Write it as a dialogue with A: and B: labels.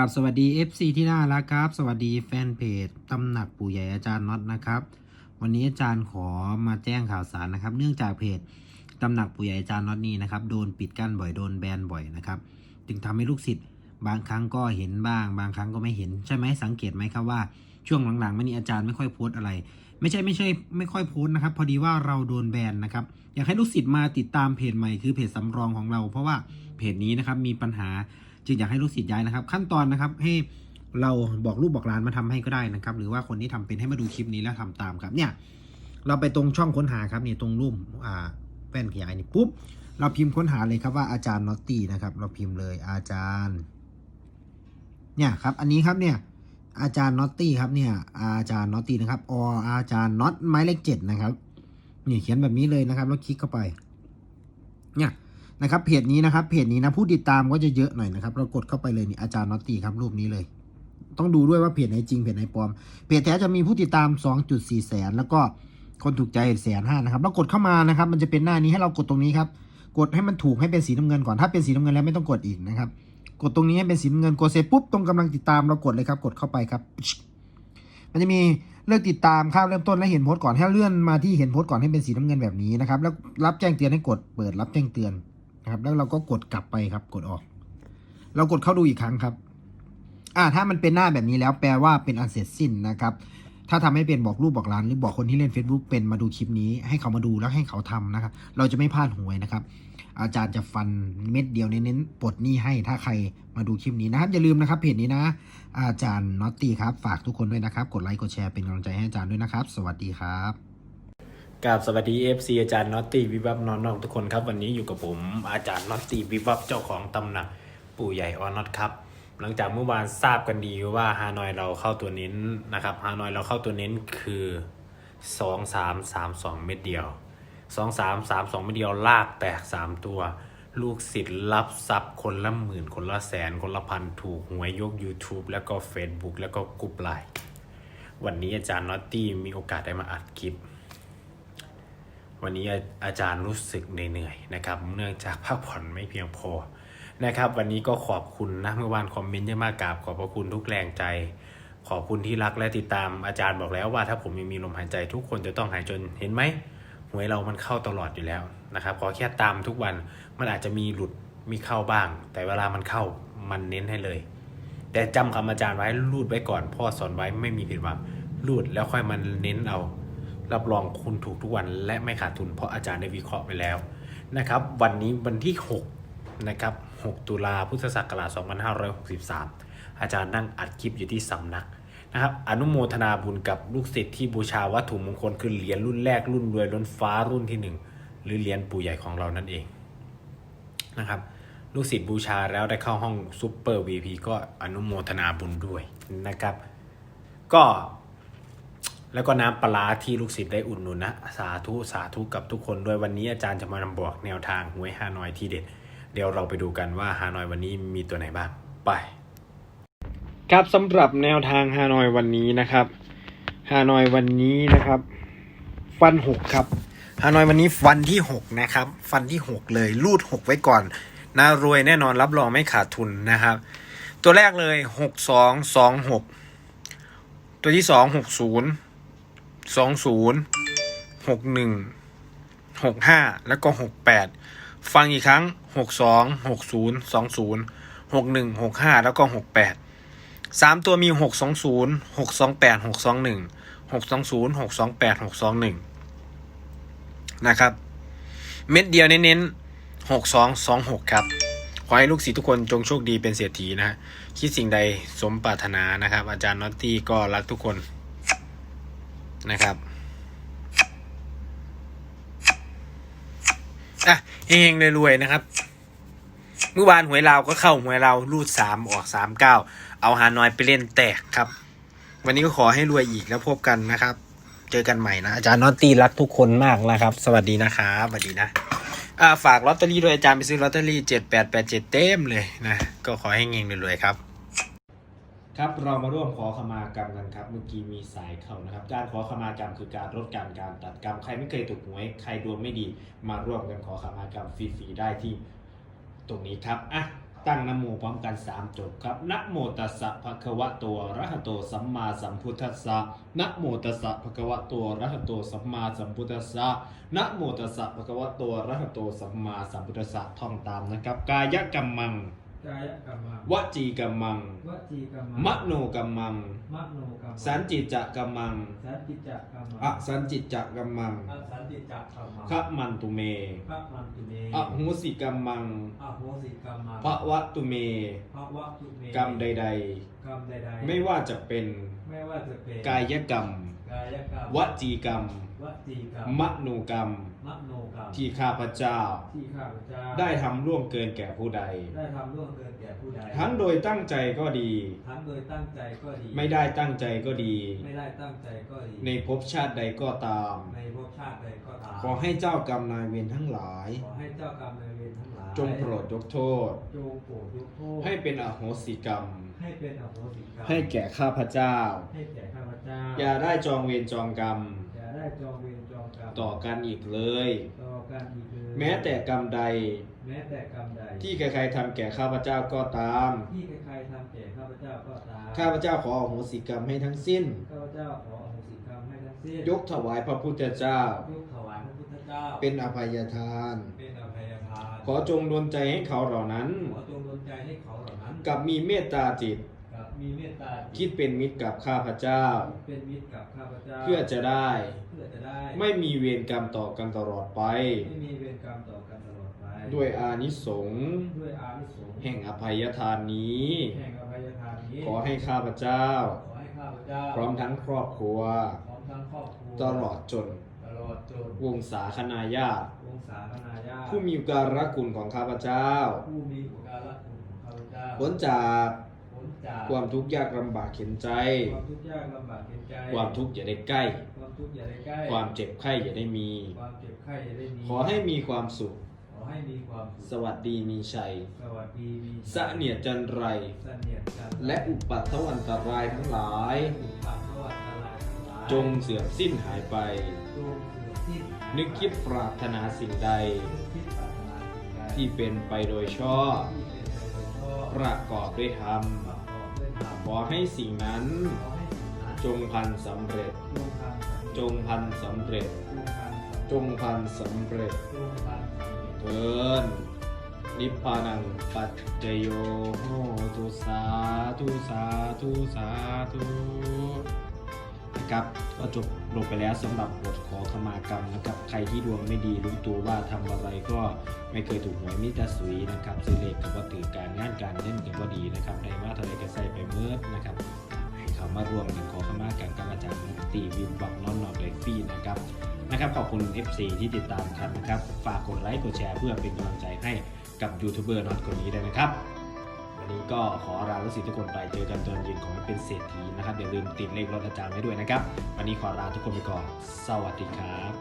A: ราบสวัสดี FC ที่น่ารักครับ สวัสดีแฟนเพจตำหนักปู่ใหญ่อาจารย์น็อตนะครับ วันนี้อาจารย์ขอมาแจ้งข่าวสารนะครับ เนื่องจากเพจตำหนักปู่ใหญ่อาจารย์น็อตนี่นะครับโดนปิดกั้นบ่อยโดนแบนบ่อยนะครับจึงทำให้ลูกศิษย์บางครั้งก็เห็นบ้าง บางครั้งก็ไม่เห็นใช่ไหมสังเกตไหมครับว่าช่วงหลังๆมานี้อาจารย์ไม่ค่อยโพสต์อะไร ไม่ใช่ไม่ใช่ไม่ค่อยโพสต์นะครับ พอดีว่าเราโดนแบนนะครับอยากให้ลูกศิษย์มาติดตามเพจใหม่คือเพจสำรองของเรา เพราะว่าเพจนี้นะครับมีปัญหา จึงอยากให้ลูกศิษย์ย้ายนะครับ ขั้นตอนนะครับให้เราบอกลูกบอกหลานมาทำให้ก็ได้นะครับ หรือว่าคนที่ทำเป็นให้มาดูคลิปนี้แล้วทำตามครับเนี่ย เราไปตรงช่องค้นหาครับเนี่ยตรงรูปอ่าแป้นขยายนี่ปุ๊บเราพิมพ์ค้นหาเลยครับว่าอาจารย์นอตตี้นะครับ เราพิมพ์เลยอาจารย์ เนี่ยครับ อันนี้ครับเนี่ย อาจารย์นอตตี้ครับเนี่ย อาจารย์นอตตี้นะครับออาจารย์น็อตไม้เลขเจ็ดนะครับนี่เขียนแบบนี้เลยนะครับ แล้วคลิกเข้าไป เนี่ย นะครับเพจนี้นะครับเพจนี้นะผู้ติดตามก็จะเยอะหน่อยนะครับเรากดเข้าไปเลยนี่อาจารย์น็อตตี้ครับรูปนี้เลย ต้องดูด้วยว่าเพจไหนจริงเพจไหนปลอมเพจแท้จะมีผู้ติดตาม 2.4 แสน แล้วก็คนถูกใจแสนห้านะครับแล้วกดเข้ามานะครับ มันจะเป็นหน้านี้ให้เรากดตรงนี้ครับกดให้มันถูกให้เป็นสีน้ำเงินก่อนถ้าเป็นสีน้ำเงินแล้วไม่ต้องกดอีกนะครับกดตรงนี้ให้เป็นสีน้ำเงินกดเสร็จปุ๊บตรงกำลังติดตามเรากดเลยครับ กดเข้าไปครับ มันจะมีเลือกติดตามข้าวเริ่มต้นและเห็นโพสต์ก่อนให้เลื่อนมาที่เห็นโพสต์ก่อนให้เป็นสีน้ำเงินแบบนี้นะครับ แล้วรับแจ้งเตือนให้กดเปิดรับแจ้งเตือน นะครับ แล้วเราก็กดกลับไปครับ กดออก เรากดเข้าดูอีกครั้งครับ อ่า ถ้ามันเป็นหน้าแบบนี้แล้วแปลว่าเป็นอันเสร็จสิ้นนะครับ ถ้าทำให้เป็นบอกรูปบอกร้านหรือบอกคนที่เล่น Facebook เป็นมาดูคลิปนี้ให้เขามาดูแล้วให้เขาทำนะครับ เราจะไม่พลาดหวยนะครับ อาจารย์จะฟันเม็ดเดียวเน้นๆปลดหนี้ให้ถ้าใครมาดูคลิปนี้นะครับอย่าลืมนะครับเพจนี้นะ อาจารย์น็อตตี้ครับ ฝากทุกคนด้วยนะครับ กดไลค์กดแชร์เป็นกำลังใจให้อาจารย์ด้วยนะครับ สวัสดีครับ
B: กับสวัสดี FC อาจารย์น็อตตี้วิบับนอนนอกทุกคนครับ วันนี้อยู่กับผมอาจารย์น็อตตี้วิบับเจ้าของตำหนักปู่ใหญ่ออน็อตครับ หลังจากเมื่อวานทราบกันดีว่าฮานอยเราเข้าตัวเน้นนะครับฮานอยเราเข้าตัวเน้นคือ 2 3 3 2 เม็ดเดียว 2 3 3 2 เม็ดเดียวลากแตก 3 ตัว ลูกศิษย์รับทรัพย์คนละหมื่น คนละแสน คนละพันถูกหวยยก YouTube แล้วก็ Facebook แล้วก็กรุ๊ปไลน์วันนี้อาจารย์น็อตตี้มีโอกาสได้มาอัดคลิป วันนี้อาจารย์รู้สึกเหนื่อยๆนะครับ เนื่องจากพักผ่อนไม่เพียงพอนะครับ วันนี้ก็ขอบคุณนะเมื่อวานคอมเมนต์เยอะมากกราบขอบพระคุณทุกแรงใจ ขอบคุณที่รักและติดตามอาจารย์บอกแล้วว่าถ้าผมยังมีลมหายใจทุกคนจะต้องหายจนเห็นไหมหวยเรามันเข้าตลอดอยู่แล้วนะครับขอแค่ตามทุกวันมันอาจจะมีหลุดมีเข้าบ้าง แต่เวลามันเข้ามันเน้นให้เลย แต่จำคำอาจารย์ไว้รูดไว้ก่อน พ่อสอนไว้ไม่มีผิดหวังรูดแล้วค่อยมันเน้นเอา รับรองคุณถูกทุกวันและไม่ขาดทุนเพราะอาจารย์ได้วิเคราะห์ไปแล้วนะครับวันนี้วันที่ 6 นะครับ 6 ตุลาพุทธศักราช 2563 อาจารย์นั่งอัดคลิปอยู่ที่สำนักนะครับอนุโมทนาบุญกับลูกศิษย์ที่บูชาวัตถุมงคลคือเหรียญรุ่นแรกรุ่นรวยล้นฟ้ารุ่นที่ 1 หรือเหรียญปู่ใหญ่ของเรานั่นเองนะครับลูกศิษย์บูชาแล้วได้เข้าห้องซูเปอร์ VP ก็อนุโมทนาบุญด้วยนะครับ ก็ แล้วก็น้ำปลาร้าที่ลูกศิษย์ได้อุดหนุนนะ สาธุสาธุกับทุกคนด้วยวันนี้อาจารย์จะมานำบอกแนวทางหวยฮานอยที่เด็ด เดี๋ยวเราไปดูกันว่าฮานอยวันนี้มีตัวไหนบ้าง ไปครับสำหรับแนวทางฮานอยวันนี้นะครับฮานอยวันนี้นะครับฟันหกครับฮานอยวันนี้ฟันที่หกนะครับ ฟันที่หกเลยรูดหกไว้ก่อนน่ารวยแน่นอนรับรองไม่ขาดทุนนะครับ ตัวแรกเลยหกสองสองหกตัวที่สองหกศูนย์ สองศูนย์หกหนึ่งหกห้าแล้วก็หกแปดฟังอีกครั้งหกสองหกศูนย์สองศูนย์หกหนึ่งหกห้าแล้วก็หกแปดสามตัวมีหกสองศูนย์หกสองแปดหกสองหนึ่งหกสองศูนย์หกสองแปดหกสองหนึ่งนะครับ เม็ดเดียวเน้นๆหกสองสองหกครับ ขอให้ลูกศิษย์ทุกคนจงโชคดีเป็นเศรษฐีนะฮะคิดสิ่งใดสมปรารถนานะครับ อาจารย์น็อตตี้ก็รักทุกคน นะครับอะเฮงๆรวยๆนะครับเมื่อวานหวยเราก็เข้าหวยเรารูดสามออกสามเก้าเอาฮานอยไปเล่นแตกครับ วันนี้ก็ขอให้รวยอีกแล้วพบกันนะครับ เจอกันใหม่นะ อาจารย์นอตตี้รักทุกคนมากนะครับ สวัสดีนะครับสวัสดีนะอ่าฝากลอตเตอรี่ด้วยอาจารย์ไปซื้อลอตเตอรี่เจ็ดแปดแปดเจ็ดเต็มเลยนะ ก็ขอให้เฮงๆรวยๆครับ ครับเรามาร่วมขอขมากรรมกันครับ เมื่อกี้มีสายเข้านะครับ การขอขมากรรมคือการลดการการตัดกรรมใครไม่เคยถูกหวยใครดวงไม่ดี มาร่วมกันขอขมากรรมฟรีๆได้ที่ตรงนี้ครับอะ
A: ตั้งนโมพร้อมกันสามจบครับนะโมตัสสะภะคะวะโตอะระหะโตสัมมาสัมพุทธัสสะนะโมตัสสะภะคะวะโตอะระหะโตสัมมาสัมพุทธัสสะนะโมตัสสะภะคะวะโตอะระหะโตสัมมาสัมพุทธัสสะท่องตามนะครับ กายกรรมัง
C: กายกรรมัง
A: วจีกรรมัง
C: วจีกรรมัง
A: มโนกรรมัง
C: มโนกรรมัง
A: สันจิจกรรมัง
C: สันติจักกรรมัง
A: อสันจิจกรรมัง
C: อสันติจักกรรมัง
A: ขมันตุเม
C: พระมันตุเม
A: อโหสิกรรมัง
C: อโหสิกรรมัง
A: ภวะตุเม
C: พระวะตุเม
A: กรรมใด
C: กรรมใด
A: ๆ
C: ๆ
A: ไม่ว่าจะเป็น
C: ไม่ว่าจะเป็น
A: กายกรรม
C: กายกรรม
A: วจีกรรม
C: วจีกรรม
A: มโนกรรม
C: มโนกรรม
A: ที่ข้าพเจ้า
C: ที่ข้าพเจ้า
A: ได้ทำร่วงเกินแก่ผู้ใด
C: ได้ทำล่วงเกินแก่ผู้ใด
A: ทั้งโดยตั้งใจก็ดี
C: ทั้งโดยตั้งใจก็ดี
A: ไม่ได้ตั้งใจก็ดี
C: ไม่ได้ตั้งใจก็ดี
A: ในภพชาติใดก็ตาม
C: ในภพชาติใดก็ตาม
A: ขอให้เจ้ากรรมนายเวรทั้งหลาย
C: ขอให้เจ้ากรรมนายเวรทั้งหลาย
A: จงโปรดยกโทษ
C: จงโปรดยกโทษ
A: ให้เป็นอโหสิกรรม
C: ให้เป็นอโหสิกรรม
A: ให้แก่ข้าพเจ้า
C: ให้แก่ข้าพเจ้า
A: อย่าได้จองเวรจองกรรม
C: อย่าได้จองเวร จองกรรม
A: ต่อกันอีกเลย
C: ต่อกันอีกเลย
A: แม้แต่กรรมใด
C: แม้แต่กรรมใด
A: ที่ใครๆทำแก่ข้าพเจ้าก็ตาม
C: ที่ใครๆทำแก่ข้าพเจ้าก็ตาม
A: ข้าพเจ้าขออโหสิกรรมให้ทั้งสิ้น
C: ข้าพเจ้าขออโหสิกรรมให้ทั้งสิ้น
A: ยกถวายพระพุทธเจ้า
C: ยกถวายพระพุทธเจ้า
A: เป็นอภัยทาน
C: เป็นอภัยทาน
A: ขอจงดลใจให้เขาเหล่านั้น
C: ขอจงดลใจให้เขาเหล่านั้น
A: กับมีเมตตาจิต
C: กับ มีเมตตา
A: คิดเป็นมิตรกับข้าพเจ้า
C: เป็นมิตรกับข้าพเจ้า
A: เพื่อจะได้
C: เพื่อจะได้
A: ไม่มีเวรกรรมต่อกันตลอดไป
C: ไม่มีเวรกรรมต่อกันตลอดไป
A: ด้วยอานิสงส์
C: ด้วยอานิสงส์
A: แห่งอภัยทานนี้
C: แห่งอภัยทานนี้
A: ขอให้ข้าพเจ้า
C: ขอให้ข้าพเจ้า
A: พร้อมทั้งครอบครัว
C: พร้อมทั้งครอบครัว
A: ตลอดจน
C: ตลอดจน
A: วงศาคณาญาติ
C: วงศาคณาญาติ
A: ผู้มีอุการะคุณของข้าพเจ้า
C: ผู้มีอุปการะคุณของข้าพเจ้า
A: พ้นจาก
C: พ้นจาก
A: ความทุกข์ยากลำบากเข็นใจ
C: ความทุกข์ยากลำบากเข็นใจ
A: ความทุกข์อย่าได้ใกล้
C: ความทุกข์อย่าได้ใกล้
A: ความเจ็บไข้อย่าได้มี
C: ความเจ็บไข้อย่าได้มี
A: ขอให้มีความสุข
C: ขอให้มีความสุข
A: สวัสดีมีชัย
C: สวัสดีมี
A: สะเนียดจันไร
C: เสนียดจันทร์
A: และอุปัตถวันตรายทั้งหลาย
C: อุปาทวัตลายทั้งหลาย
A: จงเสื่อมสิ้นหายไป
C: จงเสื่อมสิ้น
A: นึกคิดปรารถนาสิ่งใด
C: นึกคิดปรารถนาสิ่งใด
A: ที่เป็นไปโดยชอบ
C: ที่เป็นไปโดยชอบ
A: ประกอบด้วยธรรม
C: ประกอบด้วยธรรม
A: ขอให้สิ่งนั้น
C: ขอให้สิ่งนั้น
A: จงพันสำเร็จ
C: จงพันสำ
A: จ
C: เร็จ
A: งพันสำเร็จ
C: จงพันสำเร็จ
A: จงพันสำเร็จ
C: จงพันสำเร็จ
A: เทินนิพพานังปัจจโยโหตุสาธุสาธุสาธุ นะครับ ก็จบลงไปแล้วสำหรับบทขอขมากรรมนะครับ ใครที่ดวงไม่ดีรู้ตัวว่าทำอะไรก็ไม่เคยถูกหวยมิตรสุยนะครับซื้อเลขกับว่าตื่นการงานการเล่นกับว่าดีนะครับได้มาเท่าไรก็ใส่ไปเมื่อนะครับให้เขามารวมกันขอขมากรรมกับอาจารย์ตีวิมบักน้อนนอกเลยฟรีนะครับนะครับขอบคุณ FC ที่ติดตามกันนะครับ ฝากกดไลค์กดแชร์เพื่อเป็นกำลังใจให้กับยูทูบเบอร์นอตคนนี้ด้วยนะครับ นี้ก็ขอลาลูกศิษย์ทุกคนไปเจอกันตอนเย็นขอให้เป็นเศรษฐีนะครับอย่าลืมติดเลขรถอาจารย์ไว้ด้วยนะครับ วันนี้ขอลาทุกคนไปก่อน สวัสดีครับ